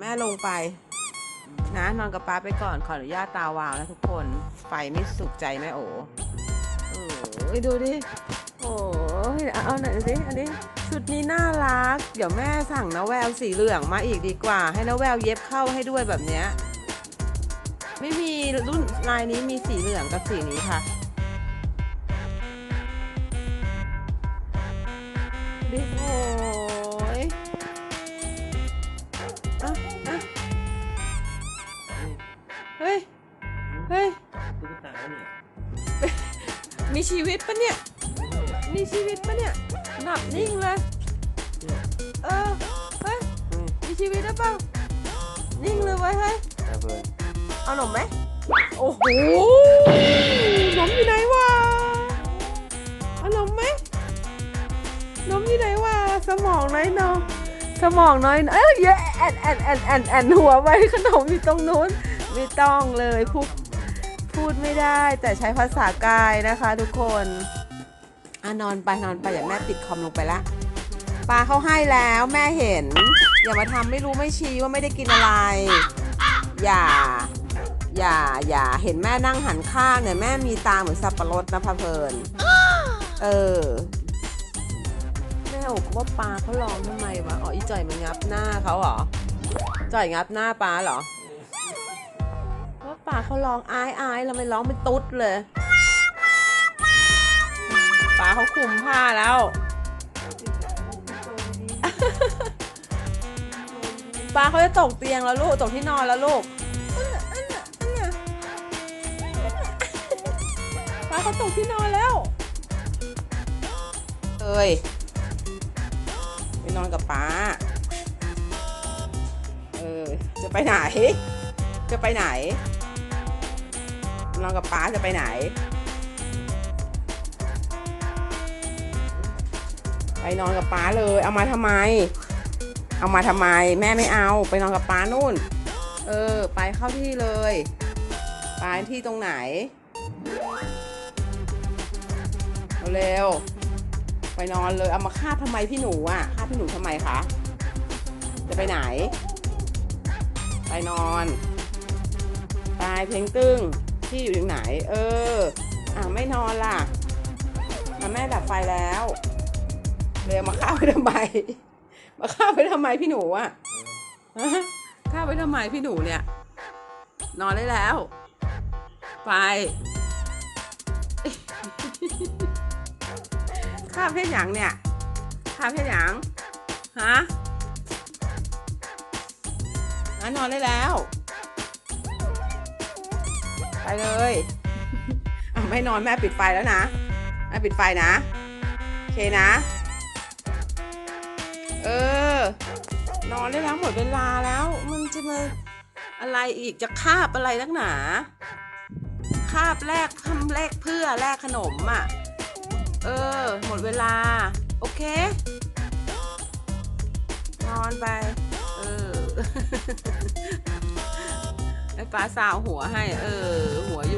แม่ลงไป นะนอนกับป้าไปก่อนขออนุญาตตาวาวนะทุกคน ไฟไม่สุขใจแม่โอโอ้ยดูดิ โอ้ยเอาเอาหน่อยสิอันนี้ชุดนี้น่ารัก เดี๋ยวแม่สั่งนะแววสีเหลืองมาอีกดีกว่า ให้นะแววเย็บเข้าให้ด้วยแบบเนี้ยไม่มีรุ่นลายนี้มีสีเหลืองกับสีนี้ค่ะดิโอ้ เฮ้ยตุ๊กตาเนี่ย มีชีวิตปะเนี่ย มีชีวิตปะเนี่ย หนับนิ่งเลย เออ เฮ้ย มีชีวิตหรือเปล่านิ่งเลยไว้ยเฮ้ยตาเบิร์นเอาหนมไหม โอ้โหหนมอยู่ไหนวะเอาหนมไหมหนมอยู่ไหนวะสมองน้อยเนาะสมองน้อยเอ้ยเยอะแอนแอนแอนแอนแอนหัวไปขนมอยู่ตรงนู้น ไม่ต้องเลยพูด พูดไม่ได้ แต่ใช้ภาษากายนะคะทุกคนอนอนไปนอนไปอย่าแม่ปิดคอมลงไปละปลาเขาให้แล้วแม่เห็น อย่ามาทำไม่รู้ไม่ชี้ว่าไม่ได้กินอะไร อย่า อย่าอย่าเห็นแม่นั่งหันข้างเนี่ยแม่มีตาเหมือนสับปะรดนะพะเพลินเออแม่บอกว่าปลาเขาร้องทำไมวะอ๋ออีจ่อยมันงับหน้าเขาเหรอจ่อยงับหน้าปลาเหรอ ปลาเขาร้องอายอายแล้วไม่ร้องเป็นตุ๊ดเลยปลาเขาคลุมผ้าแล้วปลาเขาจะตกเตียงแล้วลูก ตกที่นอนแล้วลูกปลาเขาตกที่นอนแล้วเอ้ยไปนอนกับป้า เออ จะไปไหน จะไปไหน นอนกับป้าจะไปไหน ไปนอนกับป้าเลย เอามาทำไม เอามาทำไม แม่ไม่เอา ไปนอนกับป้านู่น เออ ไปเข้าที่เลย ไปที่ตรงไหน เร็ว ไปนอนเลย เอามาคาบทำไมพี่หนูอะคาบพี่หนูทำไมคะ จะไปไหน ไปนอนไปเพลงตึ้ง ที่อยู่ถึงไหน เออ อะไม่นอนล่ะแม่ดับไฟแล้วเร็วมาข้าบไปทำไม มาข้าบไปทำไมพี่หนูอะข้าบไปทำไมพี่หนูเนี่ย นอนได้แล้ว ไปข้าเพศหยังเนี่ยข้าเพศหยังฮะนอนได้แล้ว ไปเลยอะไม่นอนแม่ปิดไฟแล้วนะแม่ปิดไฟนะ โอเคนะ เออ นอนได้แล้วหมดเวลาแล้ว มันจะมาอะไรอีกจะคาบอะไรนักหนา คาบแลกทำแลกเพื่อแลกขนมอะ เออ หมดเวลา โอเค นอนไป เออ ไอ้ปลาสาวหัวให้ เออ หัวอย